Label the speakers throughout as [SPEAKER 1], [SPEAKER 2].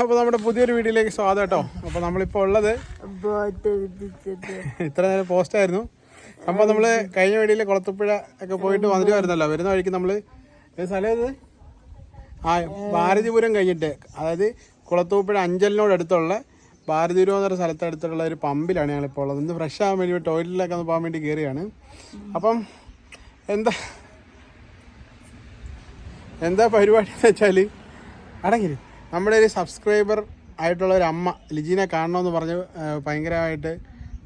[SPEAKER 1] അപ്പോൾ നമ്മുടെ പുതിയൊരു വീഡിയോയിലേക്ക് സ്വാഗതം കേട്ടോ. അപ്പോൾ നമ്മളിപ്പോൾ ഉള്ളത് ഇത്ര നേരം പോസ്റ്റ് ആയിരുന്നു. അപ്പോൾ നമ്മൾ കഴിഞ്ഞ വീഡിയോയിൽ കുളത്തുപ്പുഴ ഒക്കെ പോയിട്ട് വന്നിട്ട് വരുന്നല്ലോ വരുന്ന വഴിക്ക് നമ്മൾ സ്ഥലം ഏത്? ആ ഭാരതിപുരം കഴിഞ്ഞിട്ട്. അതായത് കുളത്തൂപ്പുഴ അഞ്ചലിനോട് അടുത്തുള്ള ഭാരതിപുരം എന്ന് പറഞ്ഞ സ്ഥലത്ത് അടുത്തുള്ള ഒരു പമ്പിലാണ് ഞങ്ങളിപ്പോൾ ഉള്ളത്. ഇന്ന് ഫ്രഷ് ആകാൻ വേണ്ടി ടോയ്ലറ്റിലൊക്കെ ഒന്ന് പോകാൻ വേണ്ടി കയറിയാണ് അപ്പം എന്താ എന്താ പരിപാടി എന്ന് വെച്ചാൽ അടങ്ങിരി. നമ്മുടെ ഒരു സബ്സ്ക്രൈബർ ആയിട്ടുള്ള ഒരു അമ്മ ലിജീനെ കാണണമെന്ന് പറഞ്ഞ് ഭയങ്കരമായിട്ട്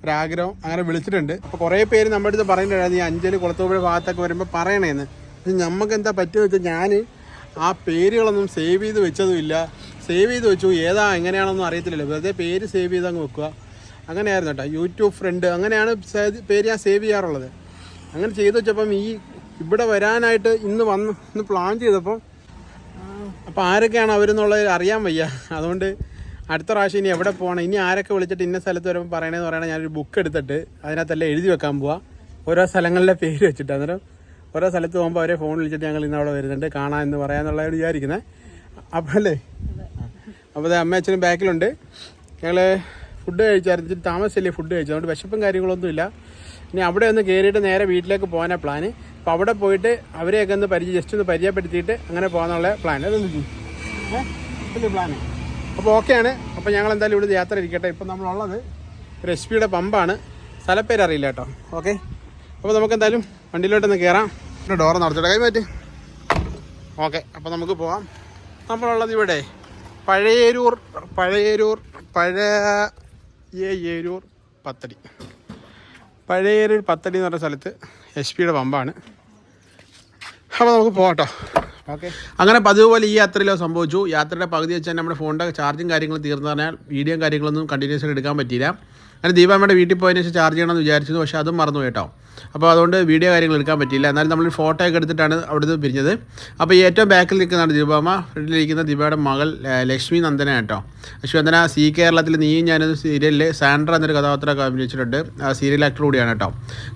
[SPEAKER 1] ഒരാഗ്രഹം അങ്ങനെ വിളിച്ചിട്ടുണ്ട്. അപ്പോൾ കുറേ പേര് നമ്മുടെ അടുത്ത് പറയുന്നുണ്ടായിരുന്നു ഈ അഞ്ചൽ കുളത്തൂപ്പുഴ ഭാഗത്തൊക്കെ വരുമ്പോൾ പറയണേന്ന്. പക്ഷെ നമുക്ക് എന്താ പറ്റുക വെച്ചാൽ ഞാൻ ആ പേരുകളൊന്നും സേവ് ചെയ്ത് വെച്ചതുമില്ല. സേവ് ചെയ്ത് വെച്ചു ഏതാ എങ്ങനെയാണെന്നൊന്നും അറിയത്തില്ലല്ലോ. വെറുതെ പേര് സേവ് ചെയ്ത് അങ്ങ് വെക്കുക. അങ്ങനെയായിരുന്നു കേട്ടോ. യൂട്യൂബ് ഫ്രണ്ട് അങ്ങനെയാണ് പേര് ഞാൻ സേവ് ചെയ്യാറുള്ളത്. അങ്ങനെ ചെയ്ത് വെച്ചപ്പം ഈ ഇവിടെ വരാനായിട്ട് ഇന്ന് വന്ന് ഇന്ന് പ്ലാൻ ചെയ്തപ്പോൾ അപ്പോൾ ആരൊക്കെയാണ് അവരെന്നുള്ളത് അറിയാൻ വയ്യ. അതുകൊണ്ട് അടുത്ത പ്രാവശ്യം ഇനി എവിടെ പോകണം ഇനി ആരൊക്കെ വിളിച്ചിട്ട് ഇന്ന സ്ഥലത്ത് വരുമ്പോൾ പറയണേന്ന് പറയണേ ഞാനൊരു ബുക്ക് എടുത്തിട്ട് അതിനകത്തെല്ലാം എഴുതി വെക്കാൻ പോവാ. ഓരോ സ്ഥലങ്ങളിലെ പേര് വെച്ചിട്ട്. അന്നേരം ഓരോ സ്ഥലത്ത് പോകുമ്പോൾ അവരെ ഫോൺ വിളിച്ചിട്ട് ഞങ്ങൾ ഇന്ന് അവിടെ വരുന്നുണ്ട്. കാണാം എന്ന് പറയാന്നുള്ള വിചാരിക്കുന്നത് അപ്പോൾ അല്ലേ? അപ്പോൾ ദേ അമ്മ അച്ഛനും ബാക്കിലുണ്ട്. ഞങ്ങൾ ഫുഡ് കഴിച്ചായിരുന്നു. താമസിച്ചല്ലേ ഫുഡ് കഴിച്ചു അതുകൊണ്ട് വിശപ്പും കാര്യങ്ങളൊന്നുമില്ല. ഇനി അവിടെ ഒന്ന് കയറിയിട്ട് നേരെ വീട്ടിലേക്ക് പോകാനാണ് പ്ലാന് അപ്പോൾ അവിടെ പോയിട്ട് അവരെയൊക്കെ ഒന്ന് പരിചയം ജസ്റ്റ് ഒന്ന് പരിചയപ്പെടുത്തിയിട്ട് അങ്ങനെ പോകാനുള്ള പ്ലാൻ അതെന്ത് പ്ലാന് അപ്പോൾ ഓക്കെയാണ് അപ്പോൾ ഞങ്ങൾ എന്തായാലും ഇവിടെ യാത്ര ഇരിക്കട്ടെ. ഇപ്പം നമ്മളുള്ളത് ഒരു എസ് പിയുടെ പമ്പാണ് സ്ഥലപ്പേര് അറിയില്ല കേട്ടോ. ഓക്കെ അപ്പോൾ നമുക്ക് എന്തായാലും വണ്ടിയിലോട്ടൊന്ന് കയറാം പിന്നെ ഡോർ നടത്തിയിട്ട് കൈ മാറ്റി. ഓക്കെ അപ്പോൾ നമുക്ക് പോവാം. നമ്മളുള്ളത് ഇവിടെ പഴയരൂർ പഴയരൂർ പഴയ ഏരൂർ പത്തടി. പഴയരൂർ പത്തടി എന്ന് പറഞ്ഞ സ്ഥലത്ത് എച്ച് പിയുടെ പമ്പാണ് അപ്പോൾ നമുക്ക് പോകട്ടോ ഓക്കെ. അങ്ങനെ പതിവ് പോലെ ഈ യാത്രയിലോ സംഭവിച്ചു. യാത്രയുടെ പകുതി വെച്ച് തന്നെ നമ്മുടെ ഫോണിന്റെ ചാർജും കാര്യങ്ങളും തീർന്നു പറഞ്ഞാൽ വീഡിയോയും കാര്യങ്ങളൊന്നും കണ്ടിന്യൂസ് ആയിട്ട് എടുക്കാൻ പറ്റിയില്ല. അങ്ങനെ ദീപാമ്മയുടെ വീട്ടിൽ പോയതിന് ശേഷം ചാർജ് ചെയ്യണമെന്ന് വിചാരിച്ചു പക്ഷേ അതും മറന്നു കേട്ടോ. അപ്പോൾ അതുകൊണ്ട് വീഡിയോ കാര്യങ്ങൾ എടുക്കാൻ പറ്റിയില്ല. എന്നാലും നമ്മൾ ഫോട്ടോ ഒക്കെ എടുത്തിട്ടാണ് അവിടുന്ന് പിരിഞ്ഞത്. അപ്പോൾ ഏറ്റവും ബാക്കിൽ നിൽക്കുന്നതാണ് ദീപാമ്മ. ഫ്രണ്ടിലിരിക്കുന്ന ദീപയുടെ മകൾ ലക്ഷ്മി നന്ദന കേട്ടോ. ലക്ഷ്മി നന്ദന സി കേരളത്തിൽ നീയും ഞാനൊരു സീരിയലിൽ സാൻഡ്ര എന്നൊരു കഥാപാത്രമൊക്കെ അഭിനയിച്ചിട്ടുണ്ട്. ആ സീരിയൽ ആക്ടർ കൂടിയാണ് കേട്ടോ.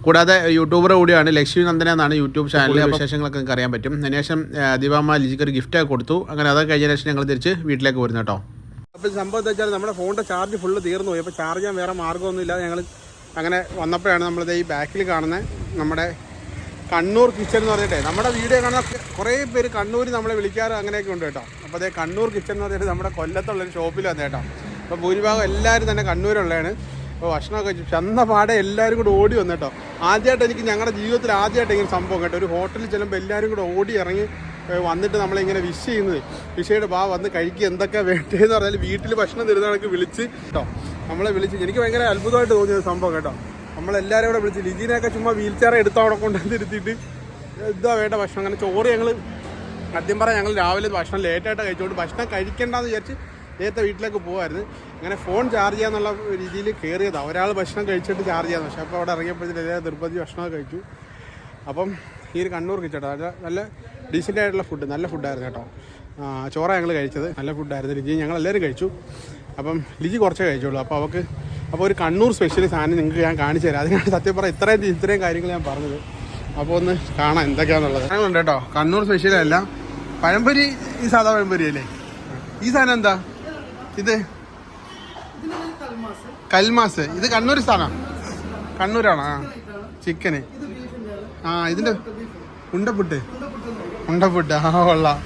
[SPEAKER 1] കൂടാതെ യൂട്യൂബർ കൂടിയാണ് ലക്ഷ്മി നന്ദന എന്നാണ് യൂട്യൂബ് ചാനലിലെ വിശേഷങ്ങളൊക്കെ നിങ്ങൾക്ക് അറിയാൻ പറ്റും. അതിനുശേഷം ദീപാമ്മ ലിജിക്ക് ഒരു ഗിഫ്റ്റ് ഒക്കെ കൊടുത്തു. അങ്ങനെ അതൊക്കെ കഴിഞ്ഞ ശേഷം ഞങ്ങൾ തിരിച്ച് വീട്ടിലേക്ക് വരുന്നു കേട്ടോ. അപ്പോൾ സംഭവം എന്താ വെച്ചാൽ നമ്മുടെ ഫോണിന്റെ ചാർജ് ഫുള്ള് തീർന്നു പോയി. അപ്പോൾ ചാർജ് ചെയ്യാൻ വേറെ മാർഗമൊന്നുമില്ല. ഞങ്ങൾ അങ്ങനെ വന്നപ്പോഴാണ് നമ്മളിത് ഈ ബാക്കിൽ കാണുന്നത്. നമ്മുടെ കണ്ണൂർ കിച്ചൺ എന്ന് പറഞ്ഞിട്ടേ നമ്മുടെ വീഡിയോ കാണുന്ന കുറേ പേര് കണ്ണൂർ നമ്മളെ വിളിക്കാറ് അങ്ങനെയൊക്കെ ഉണ്ട് കേട്ടോ. അപ്പോൾ അതേ കണ്ണൂർ കിച്ചൺ എന്ന് പറഞ്ഞിട്ട് നമ്മുടെ കൊല്ലത്തുള്ളൊരു ഷോപ്പിൽ വന്നേ കേട്ടോ. അപ്പോൾ ഭൂരിഭാഗം എല്ലാവരും തന്നെ കണ്ണൂരുള്ളതാണ്. അപ്പോൾ ഭക്ഷണമൊക്കെ വെച്ചു ചെന്ന പാടെ എല്ലാവരും കൂടെ ഓടി വന്നു കേട്ടോ. ആദ്യമായിട്ട് എനിക്ക് ഞങ്ങളുടെ ജീവിതത്തിൽ ആദ്യമായിട്ട് ഇങ്ങനെ സംഭവം കേട്ടോ. ഒരു ഹോട്ടലിൽ ചെല്ലുമ്പോൾ എല്ലാവരും കൂടെ ഓടി ഇറങ്ങി വന്നിട്ട് നമ്മളിങ്ങനെ വിഷ് ചെയ്യുന്നത്. വിഷയുടെ ബാ വന്ന് കഴിക്കുക എന്തൊക്കെ വേണ്ടതെന്ന് പറഞ്ഞാൽ വീട്ടിൽ ഭക്ഷണം തരുന്ന കണക്ക് വിളിച്ച് കേട്ടോ. നമ്മളെ വിളിച്ച് എനിക്ക് ഭയങ്കര അത്ഭുതമായിട്ട് തോന്നിയ ഒരു സംഭവം കേട്ടോ. നമ്മളെല്ലാവരും കൂടെ വിളിച്ച് ലിജിനെയൊക്കെ ചുമ്മാ വീൽ ചെയർ എടുത്ത് അവിടെ കൊണ്ടുവന്നിരുത്തിയിട്ട് എന്താ വേണ്ട ഭക്ഷണം? അങ്ങനെ ചോറ് ഞങ്ങൾ ആദ്യം പറയാം ഞങ്ങൾ രാവിലെ ഭക്ഷണം ലേറ്റായിട്ട് കഴിച്ചുകൊണ്ട് ഭക്ഷണം കഴിക്കേണ്ടെന്ന് വിചാരിച്ച് നേരത്തെ വീട്ടിലേക്ക് പോകുമായിരുന്നു അങ്ങനെ ഫോൺ ചാർജ് ചെയ്യാന്നുള്ള രീതിയിൽ കയറിയതാണ് ഒരാൾ ഭക്ഷണം കഴിച്ചിട്ട് ചാർജ് ചെയ്യാന്ന്. പക്ഷേ അപ്പോൾ അവിടെ ഇറങ്ങിയപ്പോഴത്തേക്ക് എല്ലാവരും നിർബന്ധി ഭക്ഷണമൊക്കെ കഴിച്ചു. അപ്പം ഈ ഒരു കണ്ണൂർ കിച്ചട്ടോ നല്ല നല്ല ഡീസന്റ് ആയിട്ടുള്ള ഫുഡ് നല്ല ഫുഡായിരുന്നു കേട്ടോ. ചോറ ഞങ്ങൾ കഴിച്ചത്. നല്ല ഫുഡായിരുന്നു ലിജി ഞങ്ങൾ എല്ലാവരും കഴിച്ചു. അപ്പം ലിജി കുറച്ചേ കഴിച്ചുള്ളൂ അപ്പോൾ അവൾക്ക് അപ്പോൾ ഒരു കണ്ണൂർ സ്പെഷ്യൽ സാധനം നിങ്ങൾക്ക് ഞാൻ കാണിച്ചു തരാം. അതിനാണ് സത്യം പറയാം ഇത്രയും ഇത്രയും കാര്യങ്ങൾ ഞാൻ പറഞ്ഞത്. അപ്പോൾ ഒന്ന് കാണാം എന്തൊക്കെയാണെന്നുള്ളത് ഞങ്ങളുണ്ട് കേട്ടോ. കണ്ണൂർ സ്പെഷ്യൽ അല്ല. പഴംപൊരി ഈ സാധാ പഴംപൊരി അല്ലേ? ഈ സാധനം എന്താ? ഇത്? കൽമാസ്. ഇത് കണ്ണൂർ സാധനം. കണ്ണൂരാണോ? ആ. ചിക്കന് ആ ഇതിന്റെ ഉണ്ടപ്പുട്ട് ഉണ്ടപ്പുട്ട് ആ കൊള്ളാം.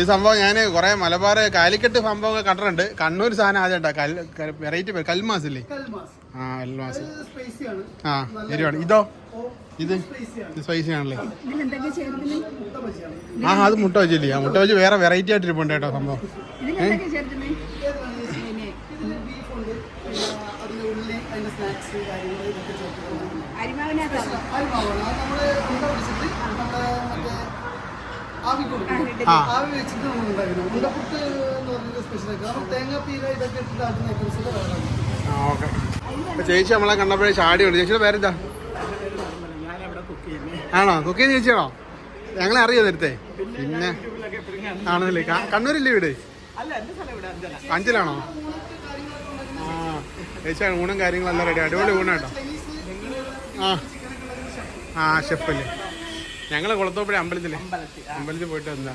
[SPEAKER 1] ഈ സംഭവം ഞാൻ കുറെ മലബാർ കാലിക്കറ്റ് സംഭവം കണ്ടിട്ടുണ്ട്. കണ്ണൂർ സാധനം ആദ്യമായിട്ടാ കൽ വെറൈറ്റി പേര്. കൽമാസ് ഇല്ലേ? ആ കൽമാസ്. ആ എരിവാണ്. ഇതോ ഇത്? സ്പൈസി ആണല്ലേ? ആ അത് മുട്ട വെച്ചില്ലേ ആ മുട്ട വെച്ച് വേറെ വെറൈറ്റി ആയിട്ട് ഇരിപ്പുണ്ട് കേട്ടോ സംഭവം.
[SPEAKER 2] അരിമാവാണ്. ഉണ്ട പിടിച്ചിട്ട് മറ്റേ ആവി കൊടുക്കും. ആവി വെച്ചിട്ട് നമ്മൾ ഉണ്ടപ്പുട്ട് എന്ന് പറഞ്ഞൊരു ഇതൊക്കെ ഇട്ടിട്ട് വേറെ
[SPEAKER 1] ചേച്ചി നമ്മളെ കണ്ടപ്പോഴേ ചാടി ഉണ്ട് ചേച്ചിയുടെ പേരെന്താ? ആണോ? കുക്ക് ചെയ്യുന്ന ചേച്ചിയാണോ? ഞങ്ങളെ അറിയോ നേരത്തെ? പിന്നെ ആണല്ലേ? ക- കണ്ണൂരില്ലേ വീട്? അഞ്ചലാണോ? ആ ചേച്ചി ഊണും കാര്യങ്ങളെല്ലാം റെഡി അടിപൊളി ഊണാട്ടോ. ആ. ആ ഷെഫല്ലേ ഞങ്ങൾ കുളത്തോപ്പുഴ അമ്പലത്തിൽ. അമ്പലത്തിൽ പോയിട്ട് വന്നതാ.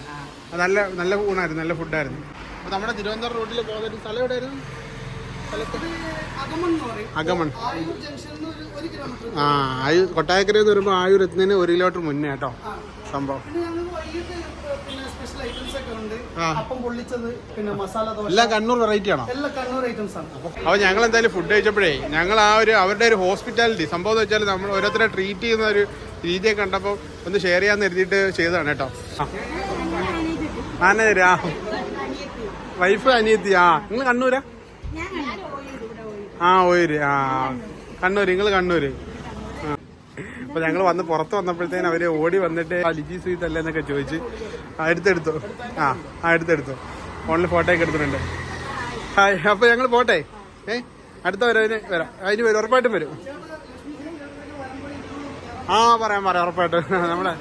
[SPEAKER 1] അത് നല്ല നല്ല ഊണായിരുന്നു നല്ല ഫുഡായിരുന്നു. അപ്പൊ നമ്മുടെ തിരുവനന്തപുരം റൂട്ടിൽ പോകുന്ന ഒരു സ്ഥലം എവിടെയായിരുന്നു?
[SPEAKER 2] അകമൺ
[SPEAKER 1] ആ ആയൂർ കൊട്ടായക്കരയിൽ നിന്ന് വരുമ്പോൾ ആയൂർ എത്തുന്നതിന് ഒരു കിലോമീറ്റർ മുന്നേ കേട്ടോ സംഭവം.
[SPEAKER 2] പിന്നെ ഞങ്ങൾ പിന്നെ സ്പെഷ്യൽ ഐറ്റംസ് ഒക്കെ ഉണ്ട്. അപ്പം പൊള്ളിച്ചത് പിന്നെ മസാല ദോശ.
[SPEAKER 1] എല്ലാം കണ്ണൂർ വെറൈറ്റി ആണോ?
[SPEAKER 2] അപ്പൊ കണ്ണൂർ ഐറ്റംസ് ആണ്.
[SPEAKER 1] അപ്പോൾ ഞങ്ങൾ എന്തായാലും ഫുഡ് കഴിച്ചപ്പോഴേ ഞങ്ങൾ ആ ഒരു അവരുടെ ഒരു ഹോസ്പിറ്റാലിറ്റി സംഭവം എന്ന് വെച്ചാൽ നമ്മൾ ഓരോരുത്തരെ ട്രീറ്റ് ചെയ്യുന്ന ഒരു രീതിയെ കണ്ടപ്പോൾ ഒന്ന് ഷെയർ ചെയ്യാന്ന് എഴുതിയിട്ട് ചെയ്തതാണ് കേട്ടോ. ആന തരാ വൈഫ് അനിയത്തി ആ. നിങ്ങൾ കണ്ണൂരാ? ആ ഓയൂര് ആ. കണ്ണൂര് നിങ്ങൾ കണ്ണൂര്. അപ്പൊ ഞങ്ങൾ വന്ന് പുറത്ത് വന്നപ്പോഴത്തേന് അവർ ഓടി വന്നിട്ട് ലിജി സ്വീറ്റ് അല്ലേ എന്നൊക്കെ ചോദിച്ച് എടുത്തെടുത്തു. ആ ആ എടുത്തെടുത്തു. ഫോണിൽ ഫോട്ടോ ഒക്കെ എടുത്തിട്ടുണ്ട്. അപ്പൊ ഞങ്ങൾ പോട്ടെ? ഏ? അടുത്ത വരവിന് വരാം. അതിന് വരും ഉറപ്പായിട്ടും വരും. ആ പറയാം പറയാം ഉറപ്പായിട്ട്. നമ്മളെ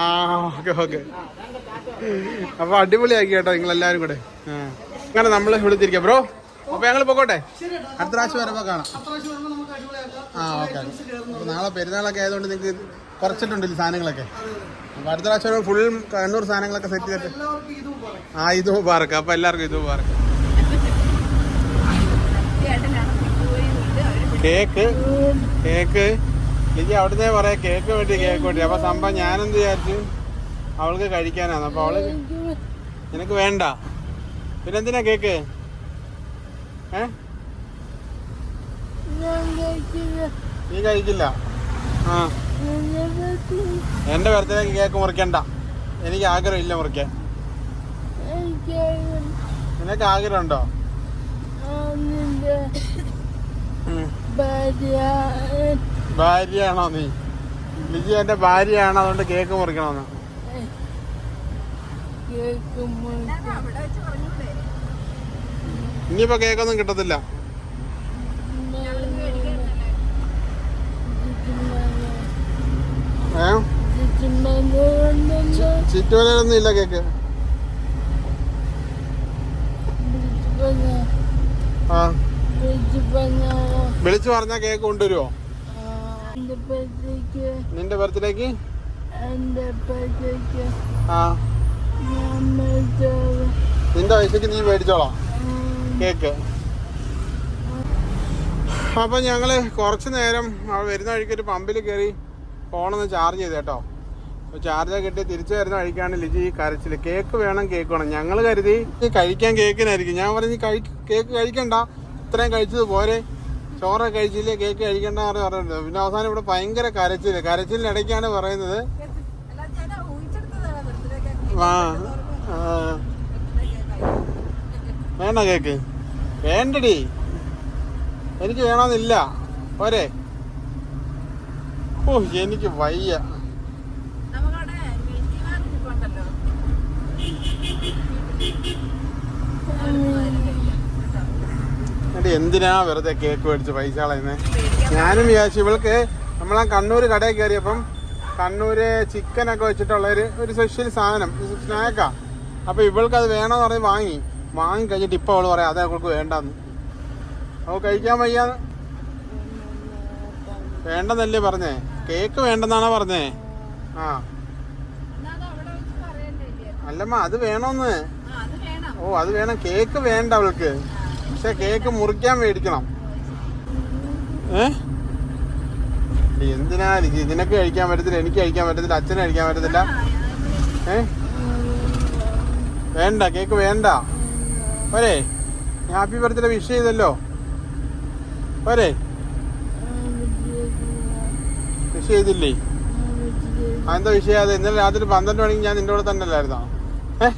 [SPEAKER 1] ആ ഓക്കെ ഓക്കെ. അപ്പൊ അടിപൊളിയാക്കി കേട്ടോ നിങ്ങൾ എല്ലാരും കൂടെ. അങ്ങനെ നമ്മൾ ഇവിടെ തിരിക്കാം. ബ്രോ അപ്പൊ ഞങ്ങൾ പോകോട്ടെ? അടുത്ത പ്രാവശ്യം വരുമ്പോ കാണാം. ആ ഓക്കെ നാളെ പെരുന്നാളൊക്കെ ആയതുകൊണ്ട് നിങ്ങൾക്ക് കുറച്ചിട്ടുണ്ട് സാധനങ്ങളൊക്കെ. അപ്പൊ അടുത്ത പ്രാവശ്യം ഫുൾ കണ്ണൂർ സാധനങ്ങളൊക്കെ സെറ്റ് ചെയ്തിട്ട് ആ ഇത് മുബാറക്ക് അപ്പൊ എല്ലാവർക്കും ഇത് മുബാറക്ക്
[SPEAKER 3] വിട്ട്
[SPEAKER 1] കേക്ക് കേക്ക്. ലിജി അവിടുത്തെ പറയാ കേക്ക് വേണ്ടി കേക്ക് വേണ്ടി. അപ്പൊ സംഭവം ഞാനെന്ത് വിചാരിച്ചു? അവൾക്ക് കഴിക്കാനാണ്. അപ്പൊ അവൾ നിനക്ക് വേണ്ട. പിന്നെന്തിനാ കേക്ക്? ഏ? നീ കഴിക്കില്ല. ആ. എന്റെ ബർത്ത്ഡേക്ക് കേക്ക് മുറിക്കണ്ട. എനിക്ക് ആഗ്രഹം ഇല്ല മുറിക്കാൻ. നിനക്ക് ആഗ്രഹമുണ്ടോ? ഉം. ഭാര്യയാണോ നീ? ലിജി എന്റെ ഭാര്യയാണോ? അതുകൊണ്ട് കേക്ക് മുറിക്കണമെന്ന്. ഇനിയിപ്പോ കേക്കൊന്നും കിട്ടത്തില്ല. ചുറ്റുവലൊന്നും ഇല്ല കേക്ക്. വിളിച്ചു പറഞ്ഞാ കേക്ക് കൊണ്ടുവരുമോ നിന്റെ ബർത്ത്ഡേക്ക്? നിന്റെ വയസ്സേക്ക് നീ മേടിച്ചോളാം. കേക്ക്. അപ്പൊ ഞങ്ങൾ കുറച്ച് നേരം വരുന്ന വഴിക്ക് ഒരു പമ്പിൽ കയറി ഫോണൊന്ന് ചാർജ് ചെയ്ത് കേട്ടോ ചാർജ് കിട്ടി തിരിച്ചു വരുന്ന വഴിക്കാണ് ലിജി കരച്ചിൽ. കേക്ക് വേണം കേക്ക് വേണം. ഞങ്ങൾ കരുതി കഴിക്കാൻ കേക്കിനായിരിക്കും. ഞാൻ പറഞ്ഞു "നീ കഴി കേക്ക് കഴിക്കണ്ട. ഇത്രയും കഴിച്ചത് പോരെ. ചോറൊക്കെ കഴിച്ചില്ലേ കേക്ക് കഴിക്കണ്ട പറയുന്നത് പിന്നെ അവസാനം ഇവിടെ ഭയങ്കര കരച്ചിൽ കരച്ചിലിനിടയ്ക്കാണ് പറയുന്നത്. ആ വേണ്ട കേക്ക് വേണ്ടടി. എനിക്ക് വേണമെന്നില്ല. പോരെ. ഓ എനിക്ക് വയ്യ.
[SPEAKER 3] ഇരിപ്പുണ്ടല്ലോ
[SPEAKER 1] എന്നിട്ട് എന്തിനാ വെറുതെ കേക്ക് മേടിച്ച് പൈസ കളയുന്നത് ഞാനും വിചാരിച്ചു ഇവൾക്ക് നമ്മളാ കണ്ണൂർ കടയിൽ കയറിയപ്പം കണ്ണൂര് ചിക്കനൊക്കെ വെച്ചിട്ടുള്ള ഒരു ഒരു സ്പെഷ്യൽ സാധനം സ്നാക്കാ അപ്പൊ ഇവൾക്ക് അത് വേണമെന്ന് പറഞ്ഞ് വാങ്ങി. വാങ്ങി കഴിഞ്ഞിട്ട് ഇപ്പൊ അവൾ പറയാം അത് അവൾക്ക് വേണ്ടെന്ന്. അവൾ കഴിക്കാൻ വയ്യാന്ന് വേണ്ടെന്നല്ലേ പറഞ്ഞേ? കേക്ക് വേണ്ടെന്നാണോ പറഞ്ഞേ? ആ? അല്ലമ്മ അത് വേണമെന്ന്
[SPEAKER 3] ആ അത് വേണം.
[SPEAKER 1] ഓ അത് വേണം. കേക്ക് വേണ്ട അവൾക്ക്. പക്ഷെ കേക്ക് മുറിക്കാൻ മേടിക്കണം. ഏ? എന്തിനാ ഇതിനൊക്കെ കഴിക്കാൻ പറ്റത്തില്ല എനിക്ക് കഴിക്കാൻ പറ്റത്തില്ല അച്ഛന് കഴിക്കാൻ പറ്റത്തില്ല? ഏ? വേണ്ട കേക്ക് വേണ്ട. പോരെ ഹാപ്പി ബർത്ത്ഡേ വിഷ് ചെയ്തല്ലോ. പോരെ. വിഷ് ചെയ്തില്ലേ? അതെന്താ വിഷയം ഇന്നലെ രാത്രി പന്ത്രണ്ട് മണിക്ക് ഞാൻ നിന്റെ കൂടെ തന്നെ അല്ലായിരുന്നോ? ഏ?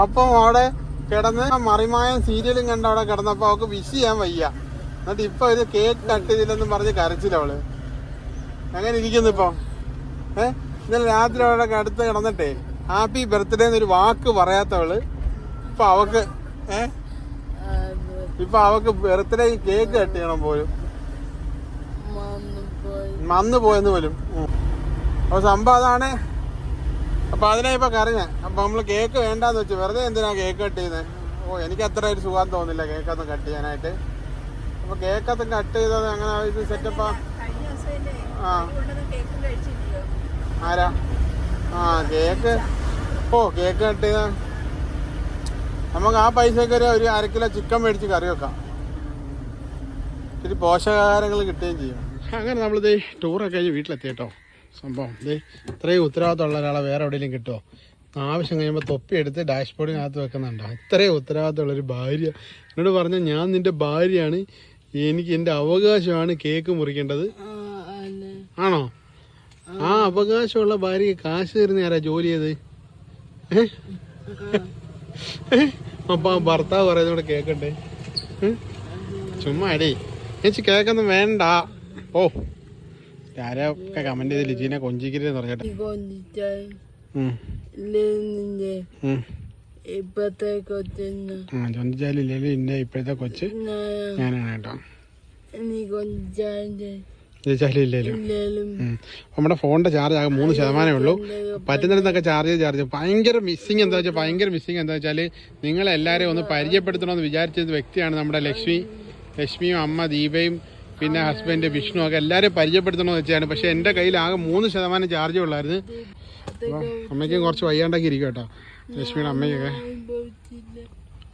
[SPEAKER 1] അപ്പം അവിടെ കിടന്ന് മറിമായം സീരിയലും കണ്ട അവിടെ കിടന്നപ്പോ അവൾക്ക് വിഷ് ചെയ്യാൻ വയ്യ. എന്നിട്ട് ഇപ്പൊ ഇത് കേക്ക് കട്ട് ചെയ്തില്ലെന്ന് പറഞ്ഞ് കരച്ചില്ല അവൾ. അങ്ങനെ ഇരിക്കുന്നു ഇപ്പൊ? ഏ? ഇന്നലെ രാത്രി അവിടെ അടുത്ത് കിടന്നിട്ടേ ഹാപ്പി ബർത്ത്ഡേ എന്നൊരു വാക്ക് പറയാത്തവൾ. ഇപ്പൊ അവക്ക് ഏ? ഇപ്പൊ അവക്ക് ബർത്ത്ഡേ കേക്ക് കട്ട് ചെയ്യണം പോലും. മന്ന് പോയെന്ന് പോലും. അപ്പൊ സംഭവം അതാണ്. അപ്പൊ അതിനാ ഇപ്പൊ കറിഞ്ഞ അപ്പൊ നമ്മൾ കേക്ക് വേണ്ടാന്ന് വെച്ചു വെറുതെ എന്തിനാ കേക്ക് കട്ട് ചെയ്യുന്നത് ഓ എനിക്ക് അത്ര ഒരു സുഖം തോന്നില്ല കേക്കൊന്നും കട്ട് ചെയ്യാനായിട്ട്. അപ്പൊ കേക്കൊക്കെ കട്ട് ചെയ്തത് അങ്ങനെ ഇത് സെറ്റപ്പാ ആ. ആരാ? ആ കേക്ക് ഓ കേക്ക് കട്ട് ചെയ്ത. നമുക്ക് ആ പൈസക്ക് ഒരു ഒരു അര കിലോ ചിക്കൻ മേടിച്ച് കറി വെക്കാം. ഇത്തിരി പോഷകാഹാരങ്ങൾ കിട്ടുകയും ചെയ്യും. അങ്ങനെ നമ്മളിത് ടൂറൊക്കെ കഴിഞ്ഞ് വീട്ടിലെത്തി കേട്ടോ. സംഭവം. ഇത് ഇത്രയും ഉത്തരവാദിത്തമുള്ള ഒരാളെ വേറെ എവിടെയെങ്കിലും കിട്ടുമോ ആവശ്യം കഴിയുമ്പോൾ തൊപ്പി എടുത്ത് ഡാഷ്ബോർഡിനകത്ത് വെക്കുന്നുണ്ടോ. ഇത്രയും ഉത്തരവാദിത്തമുള്ളൊരു ഭാര്യ. എന്നോട് പറഞ്ഞ ഞാൻ നിന്റെ ഭാര്യയാണ്. എനിക്ക് എന്റെ അവകാശമാണ് കേക്ക് മുറിക്കേണ്ടത്. ആണോ? ആ. അവകാശമുള്ള ഭാര്യയ്ക്ക് കാശ് തരുന്ന ആരാ ജോലി ചെയ്ത്? അപ്പം ഭർത്താവ് പറയുന്നത് കൂടെ കേക്കണ്ടേ? ചുമ്മാ അടേ ചേച്ചി കേക്കൊന്നും വേണ്ട. ഓ ആരൊക്കെ കമന്റ് ചെയ്ത് ലിജീനെ കൊഞ്ചിക്കരുതെന്ന് പറഞ്ഞേട്ടെ.
[SPEAKER 3] ഇപ്പത്തെ കൊച്ചിന്
[SPEAKER 1] ആ ചൊഞ്ചാലില്ലേ ഇന്നെ ഇപ്പോഴത്തെ കൊച്ച് ഞാനാണ് കേട്ടോ.
[SPEAKER 3] ഇല്ലേലും
[SPEAKER 1] നമ്മുടെ ഫോണിന്റെ ചാർജ് ആകെ മൂന്ന് ശതമാനമേ ഉള്ളൂ. പറ്റുന്നിടത്തൊക്കെ ചാർജ് ചാർജ് ഭയങ്കര മിസ്സിങ് എന്താ വെച്ചാൽ ഭയങ്കര മിസ്സിങ് എന്താ വെച്ചാൽ നിങ്ങളെല്ലാവരെയും ഒന്ന് പരിചയപ്പെടുത്തണമെന്ന് വിചാരിച്ച വ്യക്തിയാണ് നമ്മുടെ ലക്ഷ്മി. ലക്ഷ്മിയും അമ്മ ദീപയും പിന്നെ ഹസ്ബൻഡ് വിഷ്ണു ഒക്കെ എല്ലാവരെയും പരിചയപ്പെടുത്തണമെന്ന് വെച്ചാണ്. പക്ഷെ എന്റെ കയ്യിൽ ആകെ മൂന്ന് ശതമാനം ചാർജ് ഉള്ളായിരുന്നു. അമ്മയ്ക്കും കുറച്ച് വയ്യാണ്ടാക്കി ഇരിക്കും കേട്ടോ. ലക്ഷ്മിയുടെ അമ്മയ്ക്കൊക്കെ.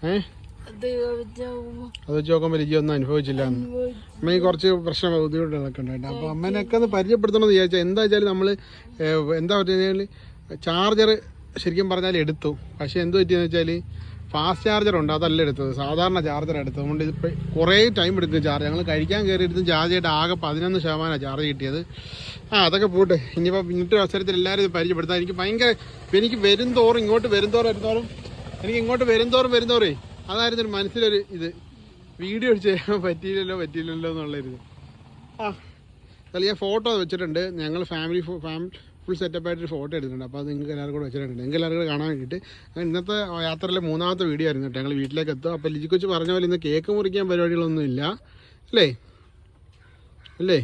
[SPEAKER 1] ഏഹ്
[SPEAKER 3] അത്
[SPEAKER 1] വെച്ച് നോക്കുമ്പോൾ ലിജി ഒന്നും അനുഭവിച്ചില്ല അമ്മയ്ക്ക് കുറച്ച് പ്രശ്നം ബുദ്ധിമുട്ടുകളൊക്കെ ഉണ്ടായിട്ട് അപ്പോൾ അമ്മേനൊക്കെ ഒന്ന് പരിചയപ്പെടുത്തണമെന്ന് വിചാരിച്ചാൽ എന്താ വെച്ചാൽ നമ്മൾ എന്താ പറഞ്ഞാൽ ചാർജർ ശരിക്കും പറഞ്ഞാൽ എടുത്തു. പക്ഷേ എന്ത് പറ്റിയെന്ന് വെച്ചാൽ ഫാസ്റ്റ് ചാർജർ ഉണ്ട് അതല്ല എടുത്തത്. സാധാരണ ചാർജർ എടുത്തത്. അതുകൊണ്ട് ഇതിപ്പോൾ കുറേ ടൈം എടുക്കും ചാർജ് ഞങ്ങൾ കഴിക്കാൻ കയറിയിട്ട് ചാർജ് ചെയ്തിട്ട് ആകെ പതിനൊന്ന് ശതമാനം ചാർജ് കിട്ടിയത്. ആ അതൊക്കെ പോട്ടെ. ഇനിയിപ്പോൾ ഇന്നത്തെ അവസരത്തിൽ എല്ലാവരും ഇത് പരിചയപ്പെടുത്താം. എനിക്ക് ഭയങ്കര എനിക്ക് വരും തോറും ഇങ്ങോട്ട് വരും തോറും വരുന്നോറും എനിക്ക് ഇങ്ങോട്ട് വരും തോറും വരും തോറേ അതായിരുന്നു ഒരു മനസ്സിലൊരു ഇത്. വീഡിയോ ചെയ്യാൻ പറ്റിയില്ലല്ലോ പറ്റിയില്ലല്ലോ എന്നുള്ളൊരു ആ അല്ല ഞാൻ ഫോട്ടോ വെച്ചിട്ടുണ്ട്. ഞങ്ങൾ ഫാമിലി ഫാമിലി ഫുൾ സെറ്റപ്പായിട്ട് ഫോട്ടോ എടുത്തിട്ടുണ്ട്. അപ്പോൾ അത് നിങ്ങൾക്ക് എല്ലാവർക്കും കൂടെ വെച്ചിട്ടുണ്ട് നിങ്ങൾക്ക് എല്ലാവർക്കും കൂടെ കാണാൻ വേണ്ടിയിട്ട് ഇന്നത്തെ യാത്രയിലെ മൂന്നാമത്തെ വീഡിയോ ആയിരുന്നു കേട്ടോ. ഞങ്ങൾ വീട്ടിലേക്ക് എത്തുക. അപ്പോൾ ലിജി കൊച്ച് പറഞ്ഞ പോലെ ഇന്ന് കേക്ക് മുറിക്കാൻ പരിപാടികളൊന്നും ഇല്ല. അല്ലേ? അല്ലേ?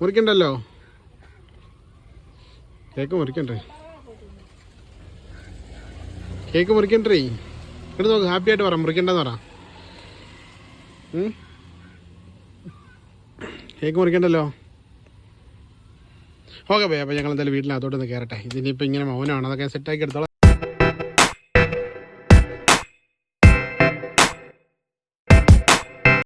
[SPEAKER 1] മുറിക്കണ്ടല്ലോ? കേക്ക് മുറിക്കണ്ടേ? കേക്ക് മുറിക്കണ്ടേ? ഇവിടെ നോക്ക് ഹാപ്പി ആയിട്ട് പറ. മുറിക്കണ്ടെന്ന് പറ. കേക്ക് മുറിക്കണ്ടല്ലോ? ഓക്കെ ബേ അപ്പോൾ ഞങ്ങൾ എന്തായാലും വീട്ടിനകത്തോട്ട് ഒന്ന് കയറട്ടെ ഇതിനിപ്പോൾ ഇങ്ങനെ മൗനമാണ് അതൊക്കെ സെറ്റാക്കി എടുത്തോളാം.